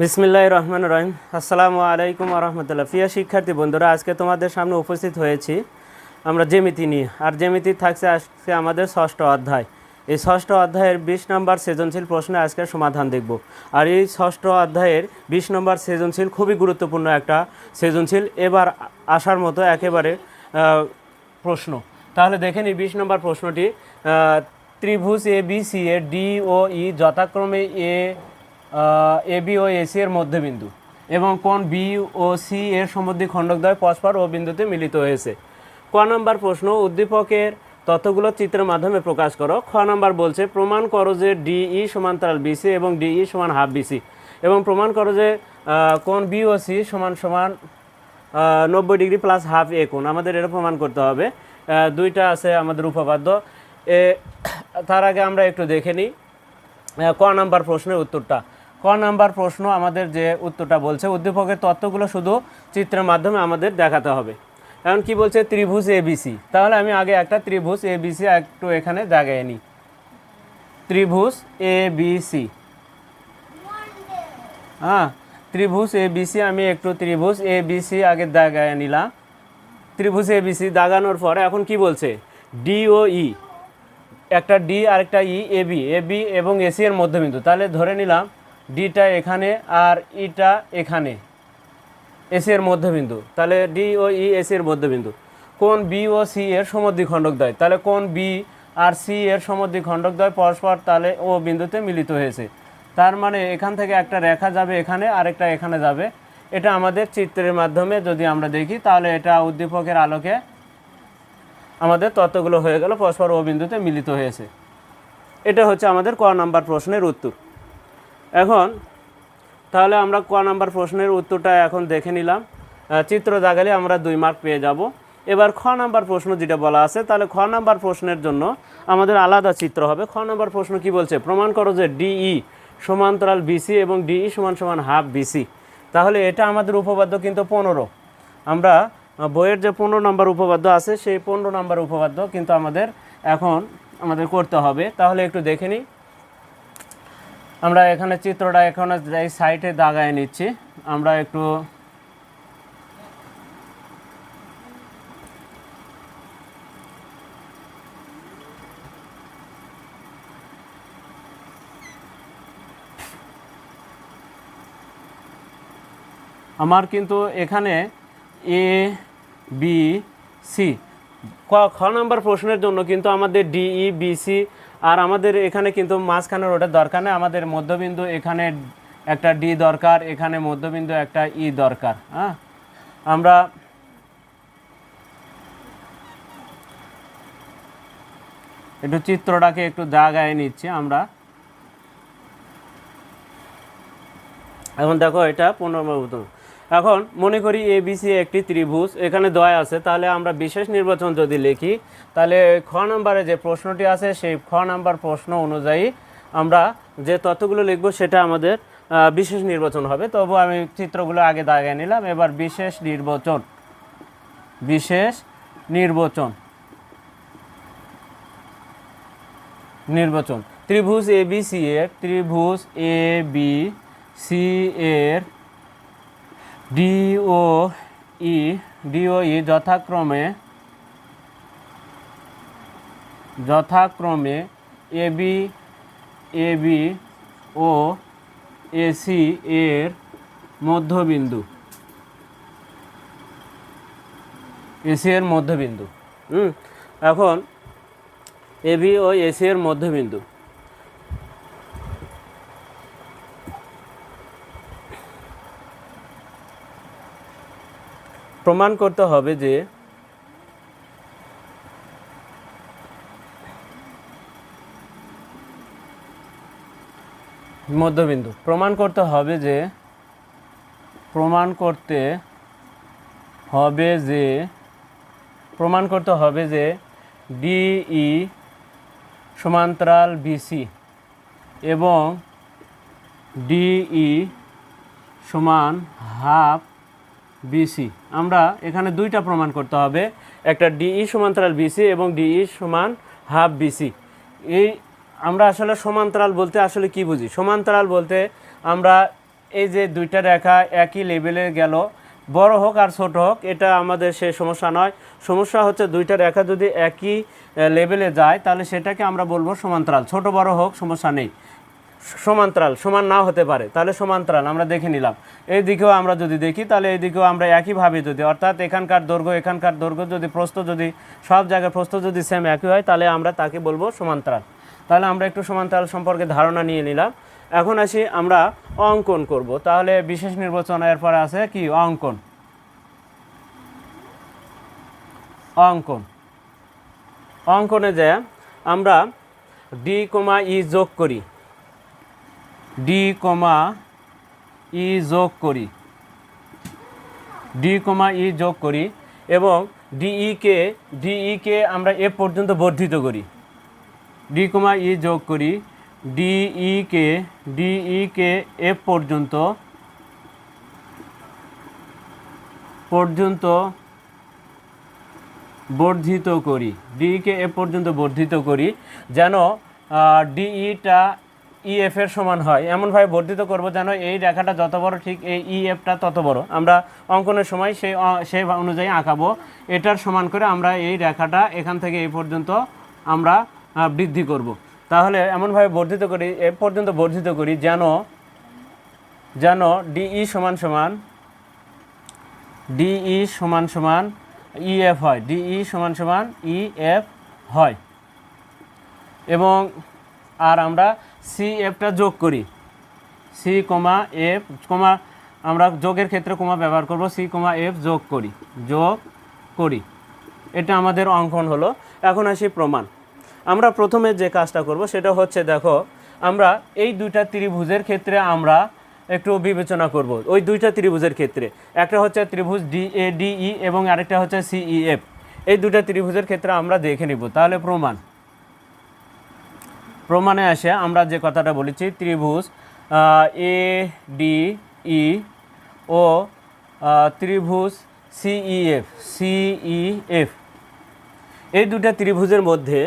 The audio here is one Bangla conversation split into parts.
বিসমিল্লাহ রহমান রহিম। আসসালামু আলাইকুম রহমতুল্লাহ। প্রিয় শিক্ষার্থী বন্ধুরা, আজকে তোমাদের সামনে উপস্থিত হয়েছি আমরা জ্যামিতি নিয়ে। আর জ্যামিতি থাকছে আজকে আমাদের ষষ্ঠ অধ্যায়। এই ষষ্ঠ অধ্যায়ের বিশ নম্বর সৃজনশীল প্রশ্নে আজকে সমাধান দেখব। আর এই ষষ্ঠ অধ্যায়ের বিশ নম্বর সৃজনশীল খুবই গুরুত্বপূর্ণ একটা সৃজনশীল, এবার আসার মতো একেবারে প্রশ্ন। তাহলে দেখে নিই বিশ নম্বর প্রশ্নটি। ত্রিভুজ A B C A D O E যথাক্রমে এ এ বি ও এসি এর মধ্যবিন্দু এবং কোন বি ও সি এর সম্বন্ধী খণ্ডকদ্বয় পরস্পর ও বিন্দুতে মিলিত হয়েছে। ক নম্বর প্রশ্ন, উদ্দীপকের তথ্যগুলো চিত্রের মাধ্যমে প্রকাশ করো। খ নম্বর বলছে, প্রমাণ করো যে ডিই সমান্তরাল বিসি এবং ডিই সমান হাফ বিসি এবং প্রমাণ করো যে কোন বি ও সি সমান সমান নব্বই ডিগ্রি প্লাস হাফ এ কোণ। আমাদের এটা প্রমাণ করতে হবে। দুইটা আছে আমাদের উপপাদ্য। এ, তার আগে আমরা একটু দেখে নিই। ক নাম্বার প্রশ্নের উত্তরটা। ক নাম্বার প্রশ্ন আমাদের যে উত্তরটা বলছে, উদ্দীপকের তত্ত্বগুলো শুধু চিত্রের মাধ্যমে আমাদের দেখাতে হবে। এখন কি বলছে? ত্রিভুজ এবিসি তাহলে আমি আগে একটা ত্রিভুজ এবিসি একটু এখানে জায়গায় নিই। ত্রিভুজ এ বিসি হ্যাঁ ত্রিভুজ এ বিসি আমি একটু ত্রিভুজ এ বিসি আগে দাগায় নিলাম। ত্রিভুজ এ বিসি দাগানোর পরে এখন কি বলছে? ডি ও ই একটা ডি আর একটা E A B A B এবং এসি এর মধ্যবিন্দু। তাহলে ধরে নিলাম ডিটা এখানে আর ইটা এখানে। এসি এর মধ্যবিন্দু। তাহলে ডি ও ই এসি এর মধ্যবিন্দু। কোন বি ও সি এর সমদ্বি খণ্ডকদ্বয় তাহলে কোন বি আর সি এর সমদ্বি খণ্ডকদ্বয় পরস্পর তাহলে ও বিন্দুতে মিলিত হয়েছে। তার মানে এখান থেকে একটা রেখা যাবে এখানে, আরেকটা এখানে যাবে। এটা আমাদের চিত্রের মাধ্যমে যদি আমরা দেখি, তাহলে এটা উদ্দীপকের আলোকে আমাদের তত্ত্বগুলো হয়ে গেল, পরস্পর ও বিন্দুতে মিলিত হয়েছে। এটা হচ্ছে আমাদের ক নাম্বার প্রশ্নের উত্তর। এখন, তাহলে আমরা ক নাম্বার প্রশ্নের উত্তরটা এখন দেখে নিলাম। চিত্র দাগালে আমরা দুই মার্ক পেয়ে যাব। এবার খ নাম্বার প্রশ্ন যেটা বলা আছে, তাহলে খ নাম্বার প্রশ্নের জন্য আমাদের আলাদা চিত্র হবে। খ নাম্বার প্রশ্ন কি বলছে? প্রমাণ করো যে ডিই সমান্তরাল বিসি এবং ডিই সমান সমান হাফ বিসি তাহলে এটা আমাদের উপপাদ্য কিন্তু পনেরো। আমরা বইয়ের যে পনেরো নম্বর উপপাদ্য আছে, সেই পনেরো নম্বর উপপাদ্য কিন্তু আমাদের এখন আমাদের করতে হবে। তাহলে একটু দেখে নিই। আমরা এখানে চিত্রটা এখন এই সাইটে দাগায় নিচ্ছি, আমরা একটু আমার কিন্তু এখানে এ বি সি ক, খ নম্বর প্রশ্নের জন্য কিন্তু আমাদের ডিই বিসি আর আমাদের এখানে কিন্তু মাঝখানের ওটা দরকার নেই। আমাদের মধ্যবিন্দু এখানে একটা ডি দরকার, এখানে মধ্যবিন্দু একটা ই দরকার হ্যাঁ? আমরা একটু চিত্রটাকে একটু দাগায় নিচ্ছি আমরা। এখন দেখো এটা পুনর্মত এখন মনে করি এ বিসি একটি ত্রিভুজ, এখানে দয় আছে, তাহলে আমরা বিশেষ নির্বাচন যদি লিখি, তাহলে খ নম্বরে যে প্রশ্নটি আছে, সেই খ নম্বর প্রশ্ন অনুযায়ী আমরা যে তথ্যগুলো লিখব, সেটা আমাদের বিশেষ নির্বাচন হবে। তবু আমি চিত্রগুলো আগে দাগায় নিলাম। এবার বিশেষ নির্বাচন। বিশেষ নির্বাচন। নির্বাচন। ত্রিভুজ এ বি সি এর, ত্রিভুজ এ বি সি এর ডি ও ই ডি ও ই যথাক্রমে যথাক্রমে এ বি এ বি ও এসি এর মধ্যবিন্দু। এসি এর মধ্যবিন্দু। এখন এবি ও এসি এর মধ্যবিন্দু। প্রমাণ করতে হবে যে মধ্যবিন্দু। প্রমাণ করতে হবে যে, প্রমাণ করতে হবে যে, প্রমাণ করতে হবে যে ডিই সমান্তরাল বিসি এবং ডিই সমান হাফ বিসি আমরা এখানে দুইটা প্রমাণ করতে হবে। একটা ডিই সমান্তরাল বিসি এবং ডিই সমান হাফ বিসি এই আমরা আসলে সমান্তরাল বলতে আসলে কি বুঝি? সমান্তরাল বলতে আমরা এই যে দুইটা রেখা একই লেভেলে গেল, বড় হোক আর ছোট হোক, এটা আমাদের সে সমস্যা নয়। সমস্যা হচ্ছে দুইটা রেখা যদি একই লেভেলে যায়, তাহলে সেটাকে আমরা বলব সমান্তরাল। ছোট বড় হোক, সমস্যা নেই। সমান্তরাল, সমান না হতে পারে, তাহলে সমান্তরাল আমরা দেখে নিলাম। এই দিকেও আমরা যদি দেখি, তাহলে এই দিকেও আমরা একইভাবে যদি, অর্থাৎ এখানকার দৈর্ঘ্য এখানকার দৈর্ঘ্য যদি প্রস্থ যদি, সব জায়গায় প্রস্থ যদি সেম একই হয়, তাহলে আমরা তাকে বলব সমান্তরাল। তাহলে আমরা একটু সমান্তরাল সম্পর্কে ধারণা নিয়ে নিলাম। এখন আসি আমরা অঙ্কন করব। তাহলে বিশেষ নির্বাচন এরপরে আছে কি? অঙ্কন। অঙ্কন। অঙ্কনে যে আমরা ডি কমা ই যোগ করি। ডি কমা ই যোগ করি। ডি কমা ই যোগ করি এবং ডিইকে ডিইকে আমরা এ পর্যন্ত বর্ধিত করি। ডি কমা ই যোগ করি ডিইকে ডিইকে এফ পর্যন্ত পর্যন্ত বর্ধিত করি। ডিইকে এফ পর্যন্ত বর্ধিত করি যেন ডিইটা ইএফ এর সমান হয়। এমনভাবে বর্ধিত করব যেন এই রেখাটা যত বড়, ঠিক এই ইএফটা তত বড়। আমরা অঙ্কনের সময় সেই সেই অনুযায়ী আঁকাবো। এটার সমান করে আমরা এই রেখাটা এখান থেকে এই পর্যন্ত আমরা বৃদ্ধি করব। তাহলে এমনভাবে বর্ধিত করি, এ পর্যন্ত বর্ধিত করি যেন যেন ডিই সমান সমান ডিই সমান সমান ইএফ হয়। ডিই সমান সমান ইএফ হয়। এবং আর আমরা সি এফটা যোগ করি। সি কমা এফ কমা আমরা যোগের ক্ষেত্রে কমা ব্যবহার করব। সি কমা এফ যোগ করি যোগ করি। এটা আমাদের অঙ্কন হলো। এখন আসি প্রমাণ। আমরা প্রথমে যে কাজটা করব সেটা হচ্ছে দেখো, আমরা এই দুইটা ত্রিভুজের ক্ষেত্রে আমরা একটু বিবেচনা করব। ওই দুইটা ত্রিভুজের ক্ষেত্রে, একটা হচ্ছে ত্রিভুজ ডি এ ডিই এবং আরেকটা হচ্ছে সিই এফ এই দুইটা ত্রিভুজের ক্ষেত্রে আমরা দেখে নিব। তাহলে প্রমাণ। প্রমাণে আসে, আমরা যে কথাটা বলেছি, ত্রিভুজ এ, ডি, ই, ও ত্রিভুজ সিইএফ সিইএফ এই দুটা ত্রিভুজের মধ্যে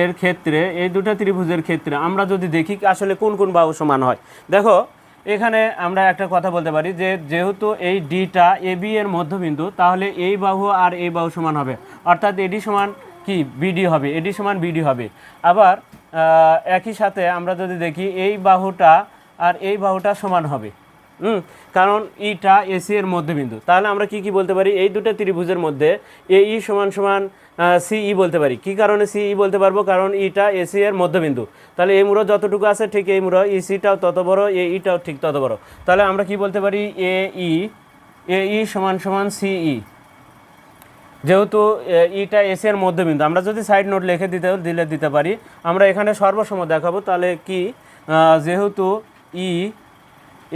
এর ক্ষেত্রে, এই দুটা ত্রিভুজের ক্ষেত্রে আমরা যদি দেখি আসলে কোন কোন বাহু সমান হয়। দেখো এখানে আমরা একটা কথা বলতে পারি যে যেহেতু এই ডিটা এ বি এর মধ্যবিন্দু, তাহলে এই বাহু আর এই বাহু সমান হবে। অর্থাৎ এডি সমান কি? বিডি হবে। এডি সমান বিডি হবে। আবার একই সাথে আমরা যদি দেখি এই বাহুটা আর এই বাহুটা সমান হবে। হুম? কারণ ইটা এসি এর মধ্যবিন্দু। তাহলে আমরা কি কি বলতে পারি? এই দুটো ত্রিভুজের মধ্যে এ ই সমান সমান সিই বলতে পারি। কি কারণে সিই বলতে পারব? কারণ ইটা এসি এর মধ্যবিন্দু। তাহলে এই মুড়ো যতটুকু আছে, ঠিক এই মুড়ো। ইসিটাও তত বড় এ ইটাও ঠিক তত বড়। তাহলে আমরা কি বলতে পারি? এ ই এ ই সমান সমান সিই যেহেতু ইটা এস এর মধ্যবিন্দু। আমরা যদি সাইড নোট লিখে দিতে, দিলে দিতে পারি। আমরা এখানে সর্বসম দেখাবো। তাহলে কি? যেহেতু ই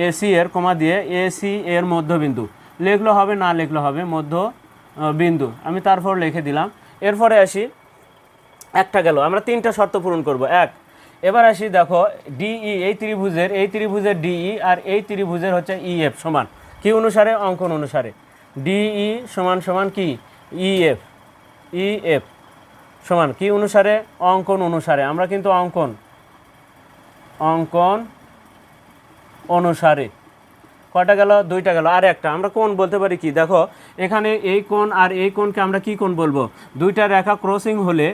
এসি এর কমা দিয়ে এসি এর মধ্যবিন্দু। লিখলে হবে, না লিখলে হবে মধ্য বিন্দু আমি তারপর লিখে দিলাম। এরপরে আসি, একটা গেল, আমরা তিনটা শর্ত পূরণ করব। এক, এবার আসি, দেখো ডিই এই ত্রিভুজের এই ত্রিভুজের ডিই আর এই ত্রিভুজের হচ্ছে ইএফ সমান। কি অনুসারে? অঙ্কন অনুসারে। ডিই সমান সমান কি? ইএফ ইএফ সমান। কি অনুসারে? অঙ্কন অনুসারে। আমরা কিন্তু অঙ্কন অঙ্কন অনুসারে। কটা গেল? দুইটা গেল। আর একটা। আমরা কোন বলতে পারি কি? দেখো এখানে এই কোণ আর এই কোণকে আমরা কি কোণ বলব? দুইটা রেখা ক্রসিং হলে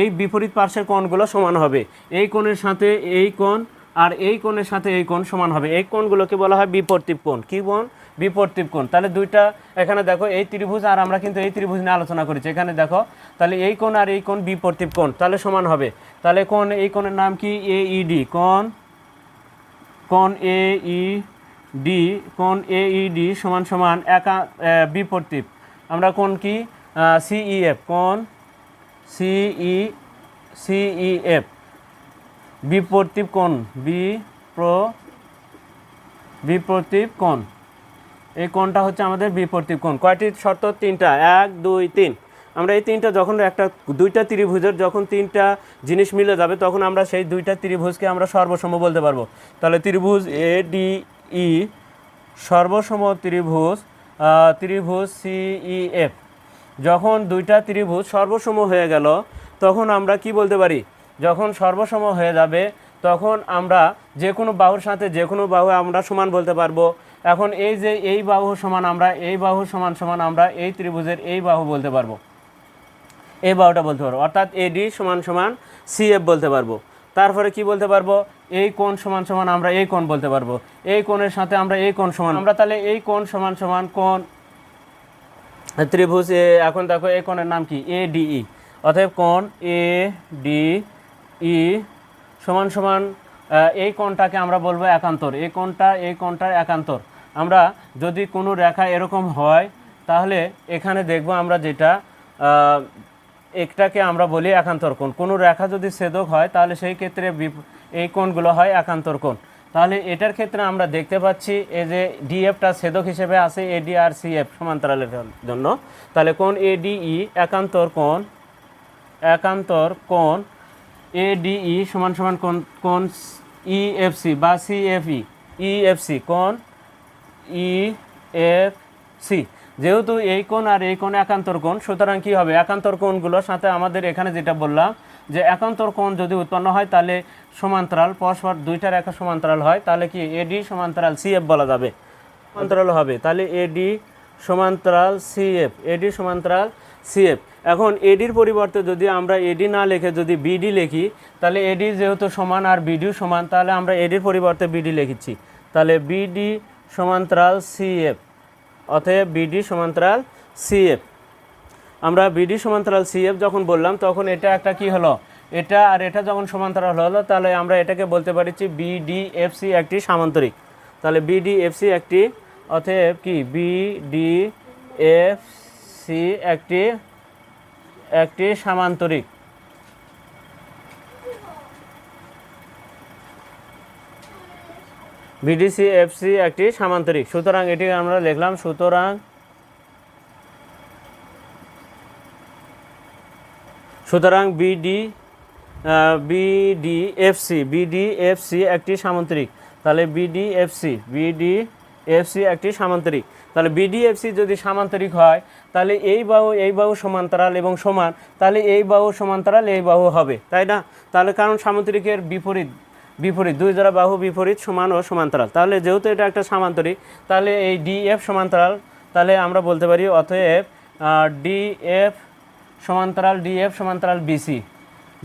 এই বিপরীত পার্শ্বের কোণগুলো সমান হবে। এই কোণের সাথে এই কোণ আর এই কোণের সাথে এই কোণ সমান হবে। এই কোণগুলোকে বলা হয় বিপরীত কোণ। কি কোণ? বিপরীত কোণ। তাহলে দুইটা এখানে দেখো, এই ত্রিভুজ আর আমরা কিন্তু এই ত্রিভুজ নিয়ে আলোচনা করেছি। এখানে দেখো, তাহলে এই কোণ আর এই কোণ বিপরীত কোণ, তাহলে সমান হবে। তাহলে কোণ, এই কোণের নাম কি? এইডি কোণ কোণ এ ই ডি কোন এ ই ডি সমান সমান একা বিপরীত আমরা কোণ কি? সিইএফ কোণ সিই সিইএফ বিপরীত কোণ? বি প্র, বিপরীত কোণ। এই কোণটা হচ্ছে আমাদের বিপরীত কোণ। কয়টি শর্ত? তিনটা। এক, দুই, তিন। আমরা এই তিনটা যখন একটা, দুইটা ত্রিভুজের যখন তিনটা জিনিস মিলে যাবে, তখন আমরা সেই দুইটা ত্রিভুজকে আমরা সর্বসম বলতে পারব। তাহলে ত্রিভুজ এ ডি ই, সর্বসম ত্রিভুজ ত্রিভুজ সিই এফ। যখন দুইটা ত্রিভুজ সর্বসম হয়ে গেল, তখন আমরা কি বলতে পারি? যখন সর্বসম হয়ে যাবে, তখন আমরা যে কোনো বাহুর সাথে যে কোনো বাহু আমরা সমান বলতে পারব। এখন এই যে এই বাহু সমান আমরা, এই বাহু সমান সমান আমরা, এই ত্রিভুজের এই বাহু বলতে পারব। এই বাহুটা বলতে পারব। অর্থাৎ এডি সমান সমান সিএফ বলতে পারব। তারপরে কি বলতে পারব? এই কোণ সমান সমান আমরা এই কোণ বলতে পারব। এই কোণের সাথে আমরা এই কোণ সমান, আমরা তাহলে এই কোণ সমান সমান কোণ ত্রিভুজ এ, এখন দেখো এই কোণের নাম কি? এ ডিই অতএব কোণ এ ডি ই সমান সমান এই কোণটাকে আমরা বলব একান্তর। এই কোণটা, এই কোণটার একান্তর। আমরা যদি কোনো রেখা এরকম হয়, তাহলে এখানে দেখব আমরা যেটা একটাকে আমরা বলি একান্তর কোণ। কোনো রেখা যদি ছেদক হয়, তাহলে সেই ক্ষেত্রে এই কোণগুলো হয় একান্তর কোণ। তাহলে এটার ক্ষেত্রে আমরা দেখতে পাচ্ছি, এই যে ডিএফটা ছেদক হিসেবে আছে এডি আর সিএফ সমান্তরালের জন্য। তাহলে কোণ এডিই একান্তর কোণ একান্তর কোণ এডিই সমান সমান কোণ কোণ ইএফসি বা সিএফই ইএফসি কোণ ইএফসি যেহেতু এই কোণ আর এই কোণ একান্তর কোণ, সুতরাং কি হবে? একান্তর কোণগুলোর সাথে আমাদের এখানে যেটা বললাম, যে একান্তর কোণ যদি উৎপন্ন হয়, তাহলে সমান্তরাল, পরস্পর দুইটার একা সমান্তরাল হয়, তাহলে কি এডি সমান্তরাল সিএফ বলা যাবে? সমান্তরাল হবে। তাহলে এডি সমান্তরাল সিএফ এডি সমান্তরাল সিএফ এখন এডির পরিবর্তে যদি আমরা এডি না লিখে যদি বিডি লিখি, তাহলে এডি যেহেতু সমান আর বিডিও সমান, তাহলে আমরা এডির পরিবর্তে বিডি লিখেছি। তাহলে বিডি সমান্তরাল সিএফ অতএব বিডি সমান্তরাল সিএফ। আমরা বিডি সমান্তরাল সিএফ যখন বললাম, তখন এটা একটা কি হলো? এটা আর এটা যখন সমান্তরাল হলো, তাহলে আমরা এটাকে বলতে পারছি বিডিএফসি একটি সামান্তরিক। তাহলে বিডিএফসি একটি, অতএব কি? বিডিএফসি একটি একটি সামান্তরিক। বিডিসি এফসি একটি সামান্তরিক। সুতরাং এটি আমরা লিখলাম, সুতরাং সুতরাং বিডি বিডিএফসি বিডিএফসি একটি সামান্তরিক। তাহলে বিডিএফসি বিডিএফসি একটি সামান্তরিক। তাহলে বিডিএফসি যদি সামান্তরিক হয়, তাহলে এই বাহু এই বাহু সমান্তরাল এবং সমান, তাহলে এই বাহু সমান্তরাল, এই বাহু হবে, তাই না? তাহলে কারণ সামান্তরিকের বিপরীত বিপরীত, দুই দ্বারা বাহু বিপরীত, সমান ও সমান্তরাল। তাহলে যেহেতু এটা একটা সামান্তরিক, তাহলে এই ডিএফ সমান্তরাল, তাহলে আমরা বলতে পারি অতএব ডিএফ সমান্তরাল ডিএফ সমান্তরাল বিসি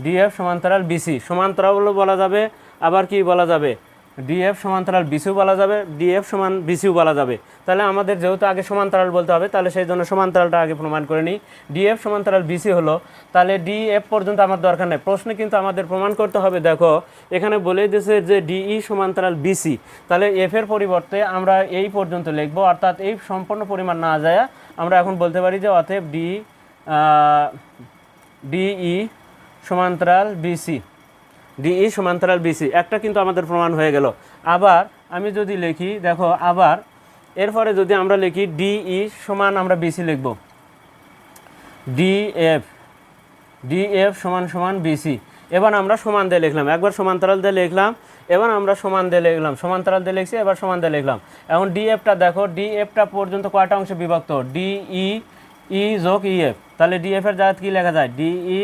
ডিএফ সমান্তরাল বিসি সমান্তরাল বলা যাবে, আবার কি বলা যাবে? ডিএফ সমান্তরাল বিসিও বলা যাবে ডিএফ সমান বিসিও বলা যাবে। তাহলে আমাদের যেহেতু আগে সমান্তরাল বলতে হবে, তাহলে সেই জন্য সমান্তরালটা আগে প্রমাণ করে নিই। ডিএফ সমান্তরাল বিসি হলো, তাহলে ডিএফ পর্যন্ত আমার দরকার নেই। প্রশ্নে কিন্তু আমাদের প্রমাণ করতে হবে, দেখো, এখানে বলে দিয়েছে যে ডিই সমান্তরাল বিসি তাহলে এফ এর পরিবর্তে আমরা এই পর্যন্ত লিখব, অর্থাৎ এই সম্পূর্ণ পরিমাণ না যায় আমরা এখন বলতে পারি যে অতএব ডি ডিই সমান্তরাল বিসি ডিই সমান্তরাল বিসি একটা কিন্তু আমাদের প্রমাণ হয়ে গেল। আবার আমি যদি লিখি, দেখো, আবার, এরপরে যদি আমরা লিখি ডিই সমান আমরা বিসি লিখব। ডিএফ ডিএফ সমান সমান বিসি এবার আমরা সমান দিয়ে লিখলাম, একবার সমান্তরাল দিয়ে লিখলাম, এবার আমরা সমান দিয়ে লিখলাম, সমান্তরাল দিয়ে লিখছি, এবার সমান দিয়ে লিখলাম। এখন ডিএফটা দেখো ডিএফটা পর্যন্ত কয়টা অংশে বিভক্ত? ডিই ই যোগ ইএফ তাহলে ডিএফ এর জায়গায় কি লেখা যায়? ডিই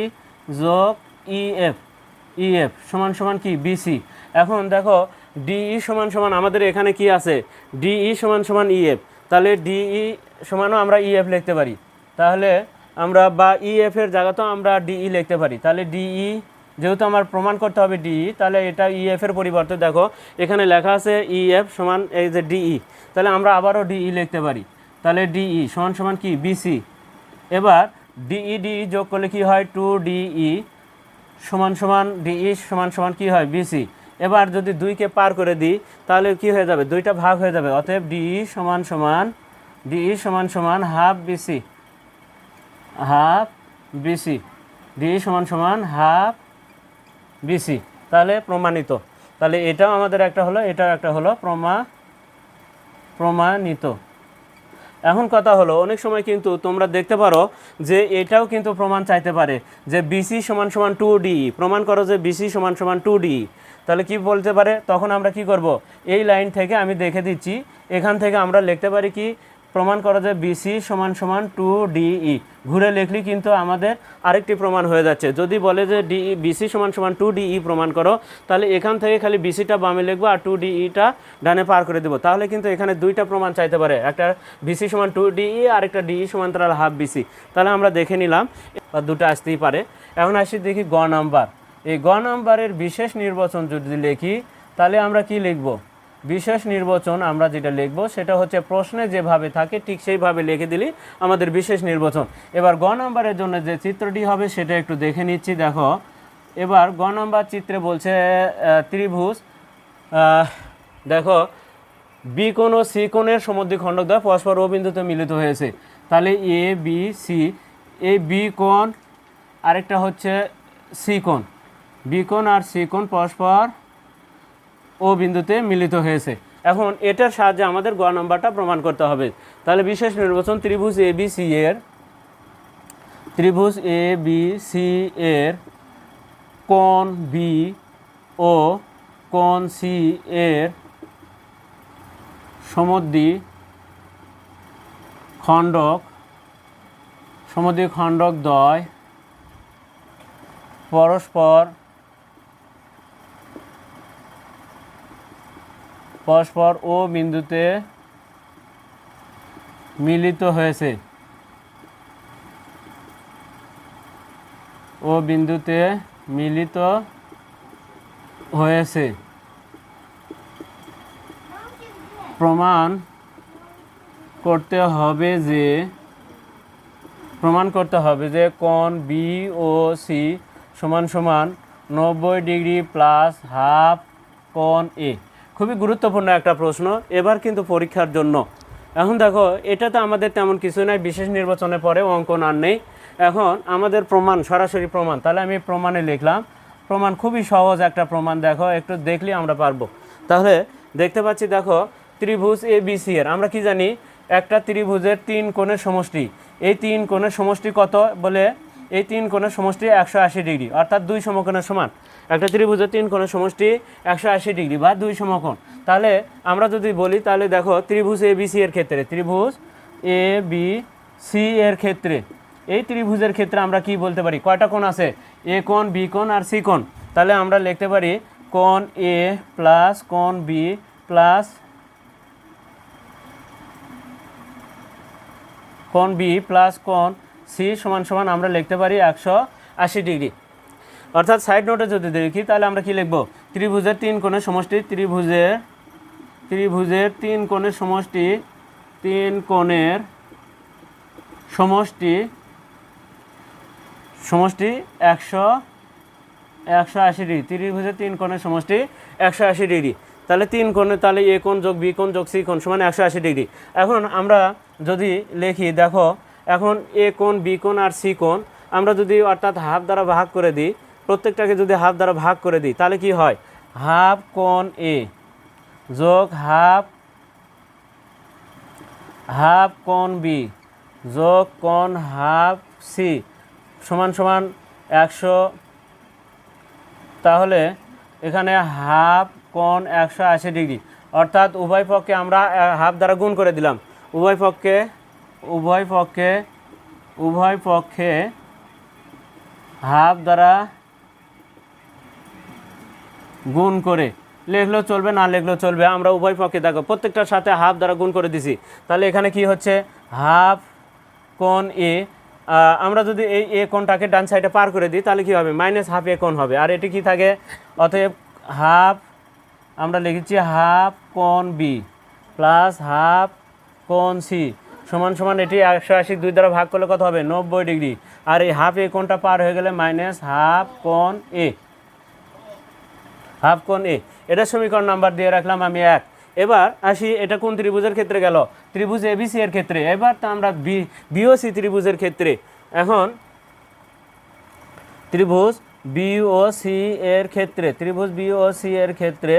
যোগ ইএফ ইএফ সমান সমান কি? বিসি এখন দেখো ডিই সমান সমান আমাদের এখানে কি আছে? ডিই সমান সমান ইএফ তাহলে ডিই সমানও আমরা ইএফ লিখতে পারি। তাহলে আমরা বা ইএফ এর জায়গাতেও আমরা ডিই লিখতে পারি। তাহলে ডিই যেহেতু আমার প্রমাণ করতে হবে ডিই তাহলে এটা ইএফ এর পরিবর্তে দেখো, এখানে লেখা আছে ইএফ সমান এই যে ডিই তাহলে আমরা আবারও ডিই লিখতে পারি। তাহলে ডিই সমান সমান কি? বিসি এবার ডিই ডিই যোগ করলে কি হয়? টু ডিই সমান সমান ডিই সমান সমান কি হয়? বিসি এবার যদি দুইকে পার করে দিই, তাহলে কি হয়ে যাবে? দুইটা ভাগ হয়ে যাবে। অতএব ডিই সমান সমান ডিই সমান সমান half B C half B C D E সমান সমান হাফ বিসি তাহলে প্রমাণিত। তাহলে এটাও আমাদের একটা হলো, এটাও একটা হলো প্রমা, প্রমাণিত। এখন কথা হলো, অনেক সময় কিন্তু তোমরা দেখতে পারো যে এটাও কিন্তু প্রমাণ চাইতে পারে যে বিসি সমান সমান টু ডি প্রমাণ করো যে বিসি সমান সমান টু ডি তাহলে কি বলতে পারে? তখন আমরা কি করব? এই লাইন থেকে আমি দেখে দিচ্ছি। এখান থেকে আমরা লিখতে পারি কি? প্রমাণ করা যায় বিসি সমান সমান টু ডিই ঘুরে লিখলে কিন্তু আমাদের আরেকটি প্রমাণ হয়ে যাচ্ছে। যদি বলে যে ডিই বিসি সমান সমান টু ডিই প্রমাণ করো, তাহলে এখান থেকে খালি বিসিটা বামে লিখব আর টু ডিইটা ডানে পার করে দেবো। তাহলে কিন্তু এখানে দুইটা প্রমাণ চাইতে পারে। একটা বিসি সমান টু ডিই আর একটা ডিই সমান্তরাল হাফ বিসি তাহলে আমরা দেখে নিলাম বা দুটো আসতেই পারে। এখন আসি দেখি গ নাম্বার। এই গ নাম্বারের বিশেষ নির্বাচন যদি লিখি, তাহলে আমরা কি লিখব? বিশেষ নির্বাচন আমরা যেটা লিখব, সেটা হচ্ছে প্রশ্নে যেভাবে থাকে ঠিক সেইভাবে লিখে দিলি আমাদের বিশেষ নির্বাচন। এবার গ নাম্বারের জন্য যে চিত্রটি হবে সেটা একটু দেখে নিচ্ছি, দেখো। এবার গ নাম্বার চিত্রে বলছে ত্রিভুজ দেখো বি কোণ ও সি কোণের সমুদ্রী খণ্ডকদ্বয় পরস্পর ও বিন্দুতে মিলিত হয়েছে। তাহলে এ বি সি এই বি কোণ, আরেকটা হচ্ছে সি কোণ। বি কোণ আর সি কোণ পরস্পর ও বিন্দুতে মিলিত হয়েছে। এখন এটার সাহায্যে আমাদের গ নাম্বারটা প্রমাণ করতে হবে। তাহলে বিশেষ নির্বাচন ত্রিভুজ এ বি সি এর ত্রিভুজ এ বি সি এর কোণ বি ও কোণ সি এর সমদ্বি খণ্ডক সমদ্বি খণ্ডক দ্বয় পরস্পর পরস্পর ও বিন্দুতে মিলিত হয়েছে। ও বিন্দুতে মিলিত হয়েছে। প্রমাণ করতে হবে যে, প্রমাণ করতে হবে যে কোন বি ও সি সমান সমান নব্বই ডিগ্রি প্লাস হাফ কোন এ খুবই গুরুত্বপূর্ণ একটা প্রশ্ন, এবার কিন্তু পরীক্ষার জন্য। এখন দেখো, এটা তো আমাদের তেমন কিছু নাই, বিশেষ নির্বাচনের পরে অঙ্কন আর নেই। এখন আমাদের প্রমাণ, সরাসরি প্রমাণ, তাহলে আমি প্রমাণে লিখলাম। প্রমাণ খুবই সহজ একটা প্রমাণ, দেখো, একটু দেখলে আমরা পারব। তাহলে দেখতে পাচ্ছি, দেখো, ত্রিভুজ এ বি সি এর। আমরা কি জানি, একটা ত্রিভুজের তিন কোণের সমষ্টি। এই তিন কোণের সমষ্টি কত বলে? এই তিন কোণের সমষ্টি একশো আশি ডিগ্রি, অর্থাৎ দুই সমকোণের সমান। একটা ত্রিভুজের তিন কোণের সমষ্টি একশো আশি ডিগ্রি বা দুই সমকোণ। তাহলে আমরা যদি বলি, তাহলে দেখো ত্রিভুজ এ বি সি এর ক্ষেত্রে, ত্রিভুজ এ বি সি এর ক্ষেত্রে, এই ত্রিভুজের ক্ষেত্রে আমরা কি বলতে পারি? কয়টা কোণ আছে? এ কোণ বি কোণ আর সি কোণ। তাহলে আমরা লিখতে পারি কোণ এ প্লাস কোণ বি প্লাস কোণ বি প্লাস কোণ সি সমান সমান আমরা লিখতে পারি একশো আশি ডিগ্রি। অর্থাৎ সাইড নোটে যদি দেখি, তাহলে আমরা কি লিখব? ত্রিভুজের তিন কোণের সমষ্টি, ত্রিভুজের ত্রিভুজের তিন কোণের সমষ্টি, তিন কোণের সমষ্টি সমষ্টি একশো একশো আশি ডিগ্রি। ত্রিভুজের তিন কোণের সমষ্টি একশো আশি ডিগ্রি। তাহলে তিন কোণে, তাহলে এ কোণ যোগ বি কোণ যোগ সি কোণ সমান একশো আশি ডিগ্রি। এখন আমরা যদি লিখি, দেখো, এখন এ কোণ, বি কোণ আর সি কোণ, আমরা যদি অর্থাৎ হাফ দ্বারা ভাগ করে দিই প্রত্যেকটাকে যদি হাফ দ্বারা ভাগ করে দিই, তাহলে কি হয়? হাফ কোণ এ যোগ হাফ হাফ কোণ বি যোগ কোণ হাফ সি সমান সমান একশো। তাহলে এখানে হাফ কোণ একশো আশি ডিগ্রি। অর্থাৎ উভয় পক্ষে আমরা হাফ দ্বারা গুণ করে দিলাম। উভয় পক্ষে উভয় পক্ষে উভয় পক্ষে হাফ দ্বারা গুণ করে। লিখলেও চলবে, না লিখলেও চলবে, আমরা উভয় পক্ষে দেখো, প্রত্যেকটার সাথে হাফ দ্বারা গুণ করে দিছি। তাহলে এখানে কি হচ্ছে? হাফ কোন এ আমরা যদি এই এ কোনটাকে ডান সাইডে পার করে দিই, তাহলে কি হবে? মাইনাস হাফ এ কোন হবে। আর এটি কি থাকে? অতএব হাফ, আমরা লিখেছি হাফ কোন বি প্লাস হাফ কোন সি সমান সমান এটি একশো আশি দুই দ্বারা ভাগ করলে কত হবে? নব্বই ডিগ্রি। আর এই হাফ এ কোনটা পার হয়ে গেলে মাইনাস হাফ কোন এ। হাফ কোণ এ। এটা সমীকরণ নাম্বার দিয়ে রাখলাম আমি এক। এবার আসি, এটা কোন ত্রিভুজের ক্ষেত্রে গেল? ত্রিভুজ এবিসি এর ক্ষেত্রে। এবার তো আমরা বি বিওসি ত্রিভুজের ক্ষেত্রে। এখন ত্রিভুজ বিওসি এর ক্ষেত্রে, ত্রিভুজ বিওসি এর ক্ষেত্রে,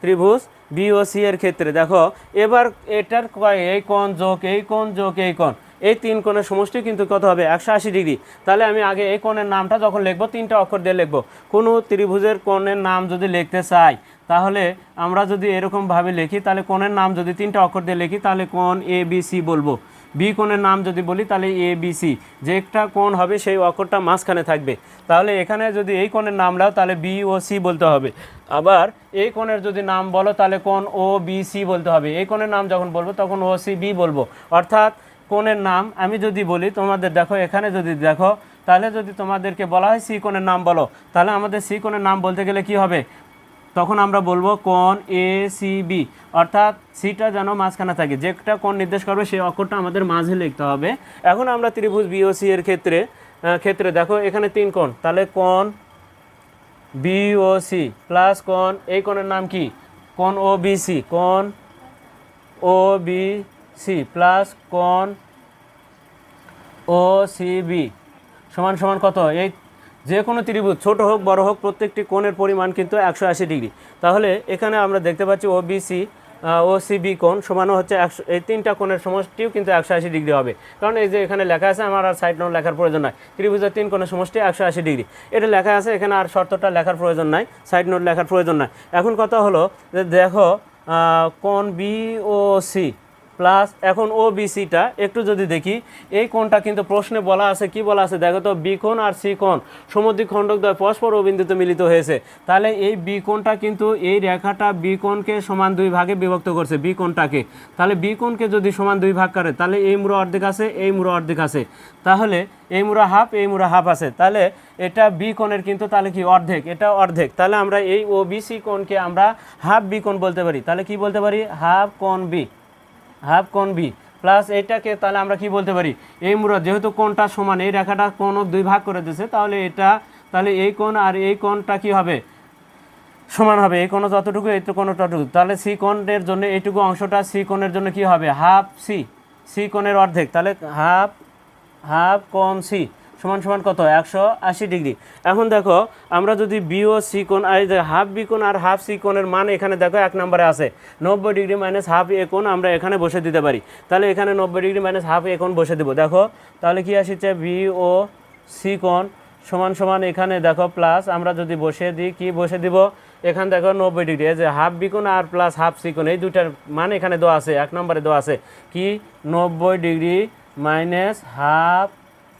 ত্রিভুজ বিওসি এর ক্ষেত্রে। দেখো, এবার এটার কয়, এই কোণ যোগ, এই কোণ যোগ, এই কোণ। এই তিন কোণের সমষ্টি কিন্তু কত হবে? একশো আশি ডিগ্রি। তাহলে আমি আগে এই কোণের নামটা যখন লিখব, তিনটা অক্ষর দিয়ে লিখব। কোনো ত্রিভুজের কোণের নাম যদি লিখতে চাই, তাহলে আমরা যদি এরকমভাবে লিখি, তাহলে কোণের নাম যদি তিনটা অক্ষর দিয়ে লিখি, তাহলে কোণ এ বি সি বলব। বি কোণের নাম যদি বলি, তাহলে এ বি সি যে একটা কোণ হবে, সেই অক্ষরটা মাঝখানে থাকবে। তাহলে এখানে যদি এই কোণের নাম দাও, তাহলে বি ও সি বলতে হবে। আবার এই কোণের যদি নাম বলো, তাহলে কোণ ও বি সি বলতে হবে। এই কোণের নাম যখন বলব, তখন ও সি বি বলব। অর্থাৎ কোণের নাম আমি যদি বলি, তোমাদের দেখো, এখানে যদি দেখো, তাহলে যদি তোমাদেরকে বলা হয় সি কোণের নাম বলো, তাহলে আমাদের সি কোণের নাম বলতে গেলে কি হবে? তখন আমরা বলব কোন এ সি বি অর্থাৎ সিটা যেন মাঝখানে থাকে। যেটা কোন নির্দেশ করবে, সেই অক্ষরটা আমাদের মাঝে লিখতে হবে। এখন আমরা ত্রিভুজ বিওসি এর ক্ষেত্রে ক্ষেত্রে দেখো, এখানে তিন কোণ। তাহলে কোণ বিওসি প্লাস কোন এই কোণের নাম কি? কোন ও বিসি কোন ও বি সি প্লাস কোন ও সি বি সমান সমান কত? এই যে কোনো ত্রিভুজ, ছোট হোক, বড় হোক, প্রত্যেকটি কোণের পরিমাণ কিন্তু একশো আশি ডিগ্রি। তাহলে এখানে আমরা দেখতে পাচ্ছি ও বিসি ও সিবি কোণ সমানও হচ্ছে একশো, এই তিনটা কোণের সমষ্টিও কিন্তু একশো আশি ডিগ্রি হবে। কারণ এই যে এখানে লেখা আছে, আমার আর সাইড নোট লেখার প্রয়োজন নাই। ত্রিভুজের তিন কোণের সমষ্টি একশো আশি ডিগ্রি। এটা লেখা আছে, এখানে আর শর্তটা লেখার প্রয়োজন নাই সাইড নোট লেখার প্রয়োজন নাই। এখন কথা হলো যে দেখো কোণ বি ও সি প্লাস এখন ও বিসিটা একটু যদি দেখি, এই কোণটা কিন্তু প্রশ্নে বলা আছে, কি বলা আছে? দেখো তো বি কোণ আর সি কোণ। সমুদ্রিক খণ্ডকদ্বয় পরস্পর ও মিলিত হয়েছে। তাহলে এই বি কোণটা কিন্তু এই রেখাটা বি কোণকে সমান দুই ভাগে বিভক্ত করছে বি কোণটাকে। তাহলে বি কোণকে যদি সমান দুই ভাগ করে, তাহলে এই মুড়ো অর্ধেক আছে, এই মুড়ো অর্ধেক আছে। তাহলে এই মুড়া হাফ, এই মুড়া হাফ আছে। তাহলে এটা বি কিন্তু তাহলে কি অর্ধেক? এটা অর্ধেক। তাহলে আমরা এই ও বি সি কোণকে আমরা হাফ বি কোণ বলতে পারি। তাহলে কি বলতে পারি? হাফ কোণ বি হাফ কোণ বি প্লাস এইটাকে তাহলে আমরা কি বলতে পারি? এই মুড়া যেহেতু কোনটা সমান, এই রেখাটা কোণ দুই ভাগ করে দিয়েছে তাহলে এটা, তাহলে এই কোণ আর এই কোণটা কি হবে? সমান হবে, এই কোনো যতটুকু, এই কোনো ততটুকু। তাহলে সি কোণের জন্য এইটুকু অংশটা সি কোণের জন্য কি হবে? হাফ সি সি কোণের অর্ধেক। তাহলে হাফ হাফ কোণ সি সমান সমান কত? একশো আশি ডিগ্রি। এখন দেখো, আমরা যদি বি ও সি কোণ আর হাফ বি কোণ আর হাফ সি কোণের মান এখানে দেখো, এক নম্বরে আছে। নব্বই ডিগ্রি মাইনাস হাফ এ কোণ আমরা এখানে বসে দিতে পারি। তাহলে এখানে নব্বই ডিগ্রি মাইনাস হাফ এ কোণ বসে দেবো। দেখো, তাহলে কি আসছে? বি ও সি কোণ সমান সমান এখানে দেখো প্লাস আমরা যদি বসে দিই, কি বসে দিব? এখানে দেখো নব্বই ডিগ্রি। এই যে হাফ বিকোণ আর প্লাস হাফ সিকোণ এই দুটার মান এখানে দেওয়া আছে, এক নম্বরে দেওয়া আছে। কি? নব্বই ডিগ্রি মাইনাস হাফ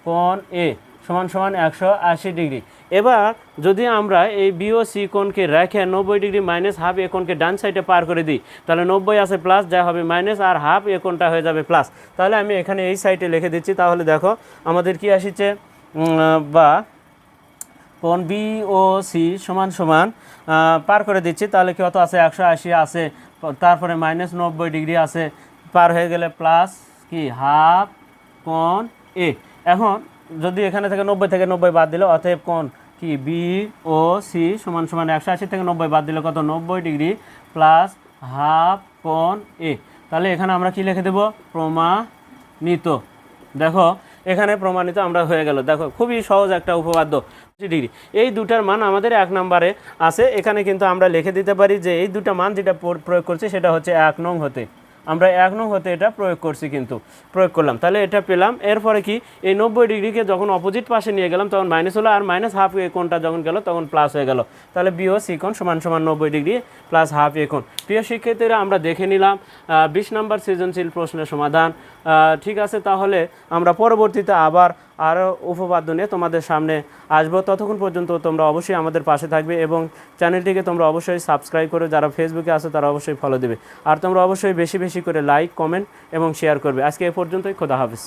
কোণ এ সমান সমান একশো আশি ডিগ্রি। এবার যদি আমরা এই বিও সি কোণকে রেখে নব্বই ডিগ্রি মাইনাস হাফ এ ডান সাইডে পার করে দিই, তাহলে নব্বই আছে প্লাস, যা হবে মাইনাস আর হাফ এ হয়ে যাবে প্লাস। তাহলে আমি এখানে এই সাইডে লিখে দিচ্ছি, তাহলে দেখো আমাদের কি আসছে? বা কোণ বি ও সি সমান সমান পার করে দিচ্ছি, তাহলে কত আছে? একশো আশি আছে। তারপরে মাইনাস নব্বই ডিগ্রি আছে। পার হয়ে গেলে প্লাস কি? হাফ কোণ এ এখন যদি এখানে থেকে নব্বই থেকে নব্বই বাদ দিলে, অতএব কোন? কি? বি ও সি সমান সমান একশো আশি থেকে নব্বই বাদ দিলে কত? নব্বই ডিগ্রি প্লাস হাফ কোণ এ তাহলে এখানে আমরা কি লিখে দেব? প্রমাণিত। দেখো, এখানে প্রমাণিত আমরা হয়ে গেল। দেখো, খুবই সহজ একটা উপপাদ্য। ডিগ্রি। এই দুটার মান আমাদের এক নম্বরে আছে। এখানে কিন্তু আমরা লিখে দিতে পারি যে এই দুটা মান যেটা প্র- প্রয়োগ করছি সেটা হচ্ছে এক নং হতে। আমরা এক নং হতে এটা প্রয়োগ করছি কিন্তু, প্রয়োগ করলাম। তাহলে এটা পেলাম। এরপরে কি? এই নব্বই ডিগ্রিকে যখন অপোজিট পাশে নিয়ে গেলাম, তখন মাইনাস হলো আর মাইনাস হাফ এ কোনটা যখন গেল, তখন প্লাস হয়ে গেল। তাহলে বিও সি কোণ সমান সমান নব্বই ডিগ্রি প্লাস হাফ এখন প্রিয় শিক্ষার্থীরা, আমরা দেখে নিলাম বিশ নম্বর সৃজনশীল প্রশ্নের সমাধান। ঠিক আছে, তাহলে আমরা পরবর্তীতে আবার আরও উপপাদ্য নিয়ে তোমাদের সামনে আসব। ততক্ষণ পর্যন্ত তোমরা অবশ্যই আমাদের পাশে থাকবে এবং চ্যানেলটিকে তোমরা অবশ্যই সাবস্ক্রাইব করে যারা ফেসবুকে আছে তারা অবশ্যই ফলো দেবে। আর তোমরা অবশ্যই বেশি বেশি করে লাইক কমেন্ট এবং শেয়ার করবে। আজকে এ পর্যন্তই, খোদা হাফিজ।